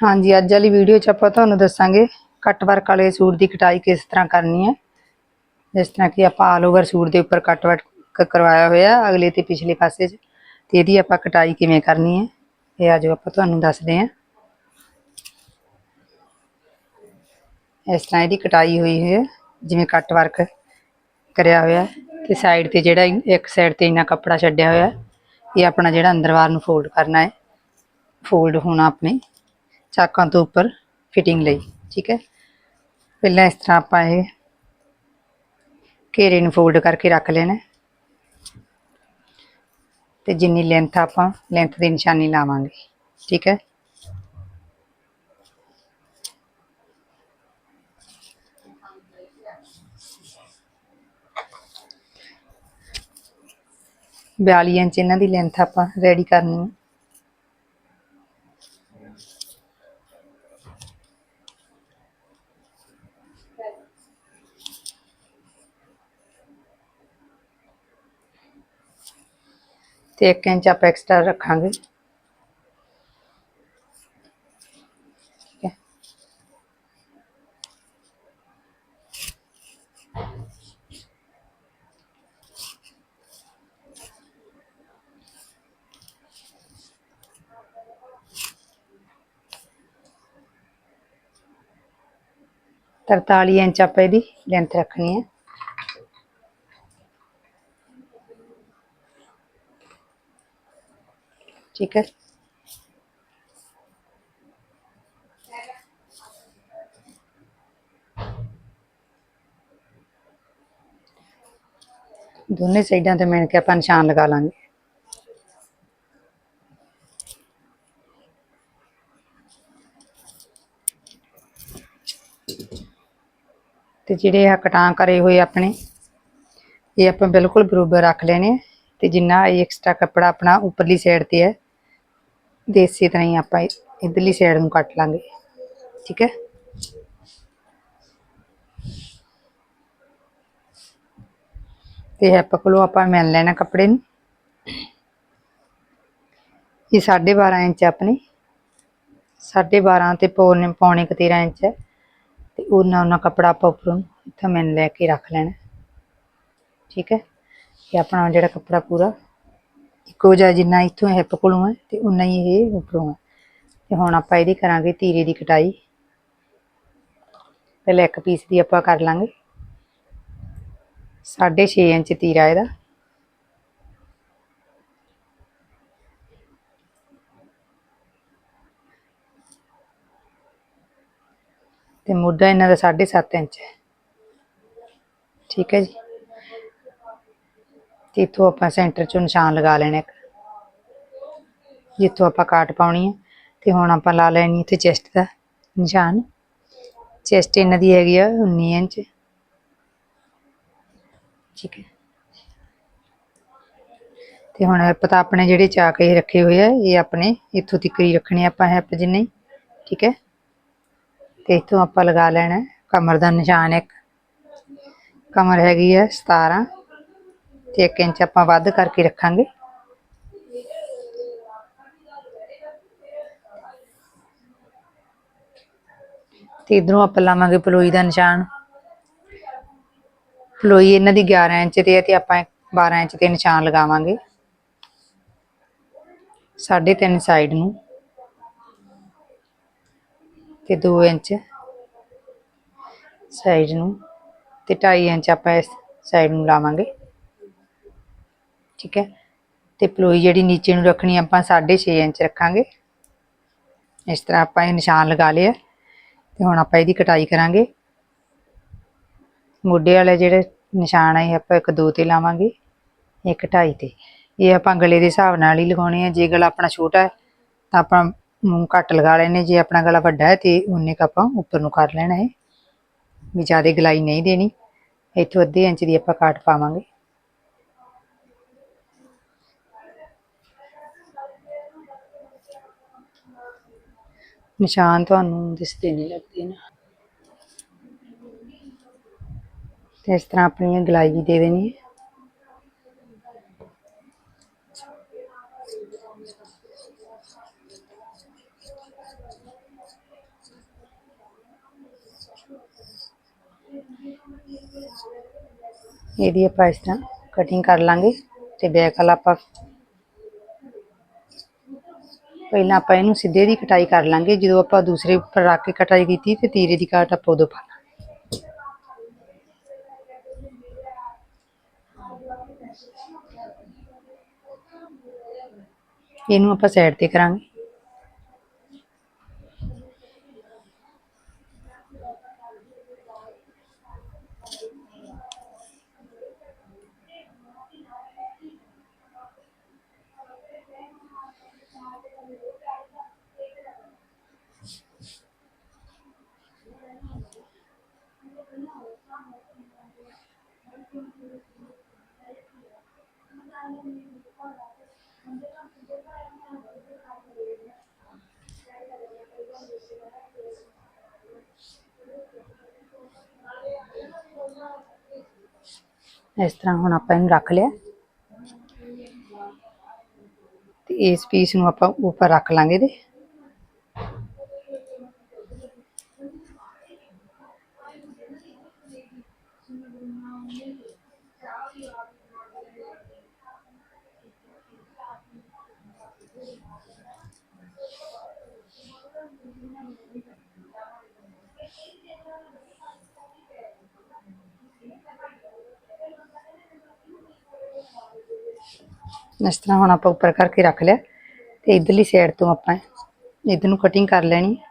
ਹਾਂਜੀ, ਅੱਜ ਵਾਲੀ ਵੀਡੀਓ 'ਚ ਆਪਾਂ ਤੁਹਾਨੂੰ ਦੱਸਾਂਗੇ ਕੱਟ ਵਰਕ ਵਾਲੇ ਸੂਟ ਦੀ ਕਟਾਈ ਕਿਸ ਤਰ੍ਹਾਂ ਕਰਨੀ ਹੈ। ਜਿਸ ਤਰ੍ਹਾਂ ਕਿ ਆਪਾਂ ਆਲ ਓਵਰ ਸੂਟ ਦੇ ਉੱਪਰ ਕੱਟ ਵਰਕ ਕਰਵਾਇਆ ਹੋਇਆ ਅਗਲੇ ਤੇ ਪਿਛਲੇ ਪਾਸੇ 'ਚ। ਤੇ ਇਹਦੀ ਆਪਾਂ ਕਟਾਈ ਕਿਵੇਂ ਕਰਨੀ ਹੈ, ਇਹ ਅੱਜ ਆਪਾਂ ਤੁਹਾਨੂੰ ਦੱਸਦੇ ਹਾਂ। ਇਸ ਤਰ੍ਹਾਂ ਇਹਦੀ ਕਟਾਈ ਹੋਈ ਹੈ, ਜਿਵੇਂ ਕੱਟ ਵਰਕ ਕਰਿਆ ਹੋਇਆ ਹੈ। ਤੇ ਸਾਈਡ ਤੇ ਜਿਹੜਾ ਇੱਕ ਸਾਈਡ ਤੇ ਇੰਨਾ ਕੱਪੜਾ ਛੱਡਿਆ ਹੋਇਆ ਇਹ ਆਪਣਾ ਜਿਹੜਾ ਅੰਦਰ ਬਾਹਰ ਨੂੰ ਫੋਲਡ ਕਰਨਾ ਹੈ। ਫੋਲਡ ਹੋਣਾ ਆਪਣੇ। ਚਾਕਾਂ ਤੋਂ ਉੱਪਰ ਫਿਟਿੰਗ ਲਈ, ਠੀਕ ਹੈ? ਪਹਿਲਾਂ ਇਸ ਤਰ੍ਹਾਂ ਆਪਾਂ ਇਹ ਘੇਰੇ ਨੂੰ ਫੋਲਡ ਕਰਕੇ ਰੱਖ ਲੈਣਾ ਹੈ। ਤੇ ਜਿੰਨੀ ਲੈਂਥ ਆਪਾਂ ਲੈਂਥ ਦੀ ਨਿਸ਼ਾਨੀ ਲਾਵਾਂਗੇ, ਠੀਕ ਹੈ? ਬਿਆਲੀ ਇੰਚ ਇਹਨਾਂ ਦੀ ਲੈਂਥ ਆਪਾਂ ਰੈਡੀ ਕਰਨੀ ਹੈ। ਤੇ 1 ਇੰਚ ਆਪਾਂ ਐਕਸਟਰਾ ਰੱਖਾਂਗੇ। ਤਰਤਾਲੀ ਇੰਚ ਆਪਾਂ ਇਹਦੀ ਲੈਂਥ ਰੱਖਣੀ ਹੈ। ਠੀਕ ਹੈ। ਦੋਨੇ ਸਾਈਡਾਂ ਤੇ ਮਿਣ ਕੇ ਆਪਾਂ ਨਿਸ਼ਾਨ ਲਗਾ ਲਾਂਗੇ। ਤੇ ਜਿਹੜੇ ਆ ਕਟਾਂ ਕਰੇ ਹੋਏ ਆਪਣੇ, ਇਹ ਆਪਾਂ ਬਿਲਕੁਲ ਬਰੋਬਰ ਰੱਖ ਲੈਣੇ ਆ। ਤੇ ਜਿੰਨਾ ਇਹ ਐਕਸਟਰਾ ਕੱਪੜਾ ਆਪਣਾ ਉੱਪਰਲੀ ਸਾਈਡ ਤੇ ਹੈ ਦੇਸੀ ਤਰ੍ਹਾਂ ਹੀ ਆਪਾਂ ਇਧਰਲੀ ਸਾਈਡ ਨੂੰ ਕੱਟ ਲਾਂਗੇ, ਠੀਕ ਹੈ? ਤੇ ਹੈਪ ਕੋਲੋਂ ਆਪਾਂ ਮਿਲ ਲੈਣਾ ਕੱਪੜੇ ਨੂੰ। ਇਹ 12.5 ਇੰਚ ਆਪਣੀ। 12.5 ਤੇ ਪੌਣੇ ਪੌਣੇ ਕੁ 13 ਇੰਚ ਹੈ। ਤੇ ਉਹਨਾਂ ਉਹਨਾਂ ਕੱਪੜਾ ਆਪਾਂ ਉੱਪਰੋਂ ਇੱਥੇ ਮਿਲ ਲੈ ਕੇ ਰੱਖ ਲੈਣਾ। ਠੀਕ ਹੈ? ਇਹ ਆਪਣਾ ਜਿਹੜਾ ਕੱਪੜਾ ਪੂਰਾ ਇੱਕੋ ਜਿਹਾ ਜਿੰਨਾ ਇੱਥੋਂ ਹਿੱਪ ਕੋਲੋਂ ਹੈ ਤੇ ਉਨਾ ਹੀ ਇਹ ਉੱਪਰੋਂ ਹੈ। ਤੇ ਹੁਣ ਆਪਾਂ ਇਹਦੀ ਕਰਾਂਗੇ ਤੀਰੇ ਦੀ ਕਟਾਈ। ਪਹਿਲਾਂ ਇੱਕ ਪੀਸ ਦੀ ਆਪਾਂ ਕਰ ਲਾਂਗੇ। 6.5 ਇੰਚ ਤੀਰਾ ਇਹਦਾ। ਤੇ ਮੋਢਾ ਇਹਨਾਂ ਦਾ 7.5 ਇੰਚ ਹੈ। ਠੀਕ ਹੈ ਜੀ? ਤੇ ਇੱਥੋਂ ਆਪਾਂ ਸੈਂਟਰ ਚੋਂ ਨਿਸ਼ਾਨ ਲਗਾ ਲੈਣਾ ਇੱਕ, ਜਿੱਥੋਂ ਆਪਾਂ ਕਾਟ ਪਾਉਣੀ ਹੈ ਤੇ ਹੁਣ ਆਪਾਂ ਲਾ ਲੈਣੀ ਇੱਥੇ ਚੈਸਟ ਦਾ ਨਿਸ਼ਾਨ। ਚੈਸਟ ਇਹਨਾਂ ਦੀ ਹੈਗੀ ਆ 19 ਇੰਚ। ਠੀਕ ਹੈ। ਤੇ ਹੁਣ ਪਤਾ ਆਪਣੇ ਜਿਹੜੇ ਚਾਕ ਇਹ ਰੱਖੇ ਹੋਏ ਆ, ਇਹ ਆਪਣੇ ਇੱਥੋਂ ਤੱਕ ਹੀ ਰੱਖਣੇ ਆਪਾਂ ਹੈਪ ਜਿੰਨੇ ਠੀਕ ਹੈ। ਤੇ ਇੱਥੋਂ ਆਪਾਂ ਲਗਾ ਲੈਣਾ ਕਮਰ ਦਾ ਨਿਸ਼ਾਨ ਇੱਕ। ਕਮਰ ਹੈਗੀ ਹੈ 17 ਤੇ 1 ਇੰਚ ਆਪਾਂ ਵੱਧ ਕਰਕੇ ਰੱਖਾਂਗੇ। ਤੇ ਇਧਰੋਂ ਆਪਾਂ ਲਾਵਾਂਗੇ ਪਲੋਈ ਦਾ ਨਿਸ਼ਾਨ। ਪਲੋਈ ਇਹਨਾਂ ਦੀ 11 ਇੰਚ ਤੇ ਹੈ ਤੇ ਆਪਾਂ 12 ਇੰਚ ਤੇ ਨਿਸ਼ਾਨ ਲਗਾਵਾਂਗੇ। ਸਾਢੇ ਤਿੰਨ ਸਾਈਡ ਨੂੰ। ਤੇ 2 ਇੰਚ ਸਾਈਡ ਨੂੰ। ਤੇ 2.5 ਇੰਚ ਆਪਾਂ ਇਸ ਸਾਈਡ ਨੂੰ ਲਾਵਾਂਗੇ। ਠੀਕ ਹੈ? ਤੇ ਪਲੋਈ ਜਿਹੜੀ ਨੀਚੇ ਨੂੰ ਰੱਖਣੀ ਆਪਾਂ 6.5 ਇੰਚ ਰੱਖਾਂਗੇ। ਇਸ ਤਰ੍ਹਾਂ ਆਪਾਂ ਇਹ ਨਿਸ਼ਾਨ ਲਗਾ ਲਿਆ। ਤੇ ਹੁਣ ਆਪਾਂ ਇਹਦੀ ਕਟਾਈ ਕਰਾਂਗੇ। ਮੋਢੇ ਵਾਲੇ ਜਿਹੜੇ ਨਿਸ਼ਾਨ ਆ, ਇਹ ਆਪਾਂ ਇੱਕ ਦੋ ਤੇ ਲਾਵਾਂਗੇ, ਇੱਕ ਢਾਈ ਤੇ। ਇਹ ਆਪਾਂ ਗਲੇ ਦੇ ਹਿਸਾਬ ਨਾਲ ਹੀ ਲਗਾਉਣੇ ਆ। ਜੇ ਗਲਾ ਆਪਣਾ ਛੋਟਾ ਹੈ, ਤਾਂ ਆਪਾਂ ਮੂੰਹ ਘੱਟ ਲਗਾ ਲੈਣੇ। ਜੇ ਆਪਣਾ ਗਲਾ ਵੱਡਾ ਹੈ, ਤੇ ਉਨੇ ਕ ਆਪਾਂ ਉੱਪਰ ਨੂੰ ਕਰ ਲੈਣਾ ਹੈ ਵੀ ਜ਼ਿਆਦਾ ਗਲਾਈ ਨਹੀਂ ਦੇਣੀ। ਇੱਥੋਂ ਅੱਧੇ ਇੰਚ ਦੀ ਆਪਾਂ ਕਾਟ ਪਾਵਾਂਗੇ। ਨਿਸ਼ਾਨ ਤੁਹਾਨੂੰ ਦਿਸਦੇ ਨਹੀਂ ਲੱਗਦੇ ਨਾ। ਇਸ ਤਰ੍ਹਾਂ ਆਪਣੀ ਗਲਾਈ ਵੀ ਦੇ ਦੇਣੀ ਹੈ। ਇਹਦੀ ਆਪਾਂ ਇਸ ਤਰ੍ਹਾਂ ਕਟਿੰਗ ਕਰ ਲਾਂਗੇ ਤੇ ਬੈਕ ਵਾਲਾ ਆਪਾਂ ਪਹਿਲਾਂ ਆਪਾਂ ਇਹਨੂੰ ਸਿੱਧੇ ਦੀ ਕਟਾਈ ਕਰ ਲਾਂਗੇ। ਜਦੋਂ ਆਪਾਂ ਦੂਸਰੇ ਉੱਪਰ ਰੱਖ ਕੇ ਕਟਾਈ ਕੀਤੀ, ਤੇ ਤੀਰੇ ਦੀ ਕਾਟ ਆਪਾਂ ਉਦੋਂ ਪਾ ਲਾਂਗੇ। ਇਹਨੂੰ ਆਪਾਂ ਸਾਈਡ ਤੇ ਕਰਾਂਗੇ। ਇਸ ਤਰ੍ਹਾਂ ਹੁਣ ਆਪਾਂ ਇਹਨੂੰ ਰੱਖ ਲਿਆ। ਤੇ ਇਸ ਪੀਸ ਨੂੰ ਆਪਾਂ ਉੱਪਰ ਰੱਖ ਲਾਂਗੇ ਇਹਦੇ। ਇਸ ਤਰ੍ਹਾਂ ਹੁਣ ਆਪਾਂ ਉੱਪਰ ਕਰਕੇ ਰੱਖ ਲਿਆ ਤੇ ਇਧਰਲੀ ਸਾਈਡ ਤੋਂ ਆਪਾਂ ਇਧਰ ਨੂੰ ਕਟਿੰਗ ਕਰ ਲੈਣੀ ਹੈ।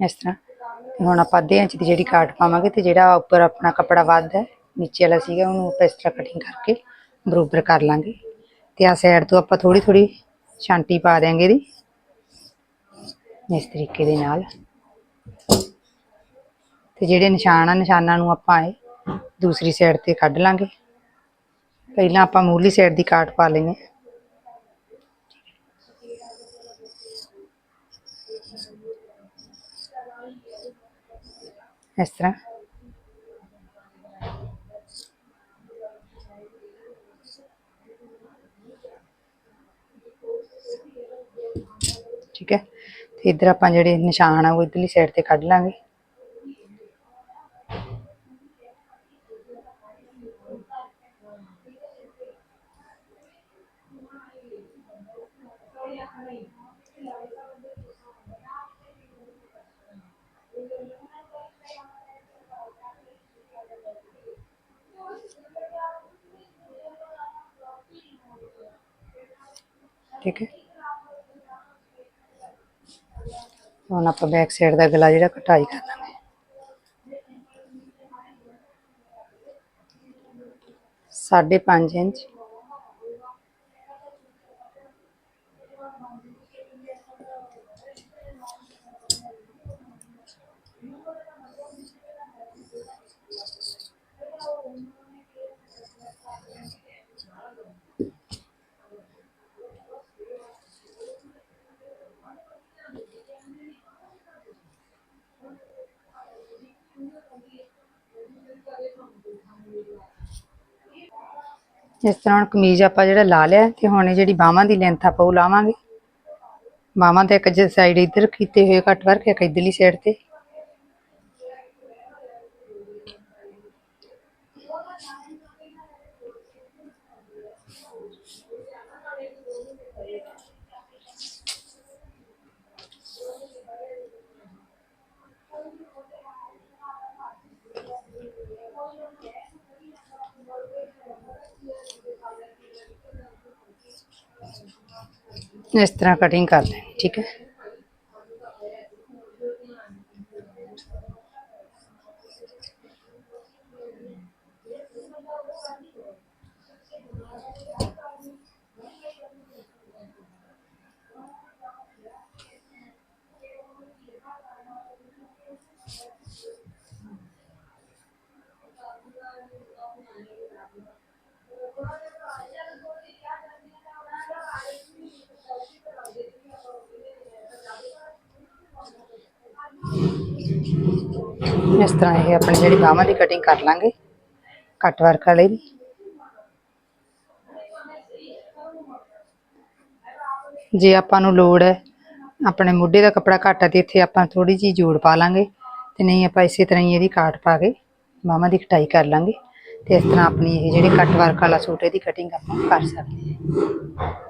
ਇਸ ਤਰ੍ਹਾਂ ਤੇ ਹੁਣ ਆਪਾਂ ਅੱਧੇ ਇੰਚ ਦੀ ਜਿਹੜੀ ਕਾਟ ਪਾਵਾਂਗੇ ਤੇ ਜਿਹੜਾ ਉੱਪਰ ਆਪਣਾ ਕੱਪੜਾ ਵੱਧ ਹੈ, ਨੀਚੇ ਵਾਲਾ ਸੀਗਾ, ਉਹਨੂੰ ਆਪਾਂ ਇਸ ਤਰ੍ਹਾਂ ਕਟਿੰਗ ਕਰਕੇ ਬਰੋਬਰ ਕਰ ਲਾਂਗੇ ਤੇ ਆ ਸਾਈਡ ਤੋਂ ਆਪਾਂ ਥੋੜੀ ਥੋੜੀ ਛਾਂਟੀ ਪਾ ਦਿਆਂਗੇ ਇਹਦੀ, ਇਸ ਤਰੀਕੇ ਦੇ ਨਾਲ। ਤੇ ਜਿਹੜੇ ਨਿਸ਼ਾਨ ਆ, ਨਿਸ਼ਾਨਾਂ ਨੂੰ ਆਪਾਂ ਇਹ ਦੂਸਰੀ ਸਾਈਡ ਤੇ ਕੱਢ ਲਾਂਗੇ। ਪਹਿਲਾਂ ਆਪਾਂ ਮੂਲੀ ਸਾਈਡ ਦੀ ਕਾਟ ਪਾ ਲੈਂਗੇ ਇਸ ਤਰ੍ਹਾਂ ਠੀਕ ਹੈ ਤੇ ਇੱਧਰ ਆਪਾਂ ਜਿਹੜੇ ਨਿਸ਼ਾਨ ਆ ਉਹ ਇਧਰਲੀ ਸਾਈਡ ਤੇ ਕੱਢ ਲਾਂਗੇ। ਠੀਕ ਹੈ। ਹੁਣ ਆਪਾਂ ਬੈਕ ਸਾਈਡ ਦਾ ਗਲਾ ਜਿਹੜਾ ਕਟਾਈ ਕਰ ਲਾਂਗੇ। ਸਾਢੇ ਪੰਜ ਇੰਚ। ਇਸ ਤਰ੍ਹਾਂ ਹੁਣ ਕਮੀਜ਼ ਆਪਾਂ ਜਿਹੜਾ ਲਾ ਲਿਆ ਤੇ ਹੁਣ ਇਹ ਜਿਹੜੀ ਬਾਹਾਂ ਦੀ ਲੈਂਥ ਆਪਾਂ ਉਹ ਲਾਵਾਂਗੇ। ਬਾਹਾਂ ਦੇ ਇੱਕ ਸਾਈਡ ਇੱਧਰ ਕੀਤੇ ਹੋਏ ਕੱਟ ਵਰਕ ਇੱਕ ਇੱਧਰਲੀ ਸਾਈਡ ਤੇ। ਇਸ ਤਰ੍ਹਾਂ ਕਟਿੰਗ ਕਰ ਲੈਣੀ ਠੀਕ ਹੈ? ਇਸ ਤਰ੍ਹਾਂ ਇਹ ਆਪਣੀ ਜਿਹੜੀ ਬਾਹਾਂ ਦੀ ਕਟਿੰਗ ਕਰ ਲਾਂਗੇ। ਕੱਟ ਵਰਕ ਵਾਲੇ ਦੀ ਜੇ ਆਪਾਂ ਨੂੰ ਲੋੜ ਹੈ, ਆਪਣੇ ਮੋਢੇ ਦਾ ਕੱਪੜਾ ਘੱਟ ਹੈ ਤੇ ਇੱਥੇ ਆਪਾਂ ਥੋੜੀ ਜੀ ਜੋੜ ਪਾ ਲਾਂਗੇ ਤੇ ਨਹੀਂ ਆਪਾਂ ਇਸੇ ਤਰ੍ਹਾਂ ਹੀ ਇਹਦੀ ਕਾਟ ਪਾ ਕੇ ਬਾਹਾਂ ਦੀ ਕਟਾਈ ਕਰ ਲਾਂਗੇ ਤੇ ਇਸ ਤਰ੍ਹਾਂ ਆਪਣੀ ਇਹ ਜਿਹੜੇ ਕੱਟ ਵਰਕ ਵਾਲਾ ਸੂਟ ਇਹਦੀ ਕਟਿੰਗ ਆਪਾਂ ਕਰ ਸਕਦੇ ਹਾਂ।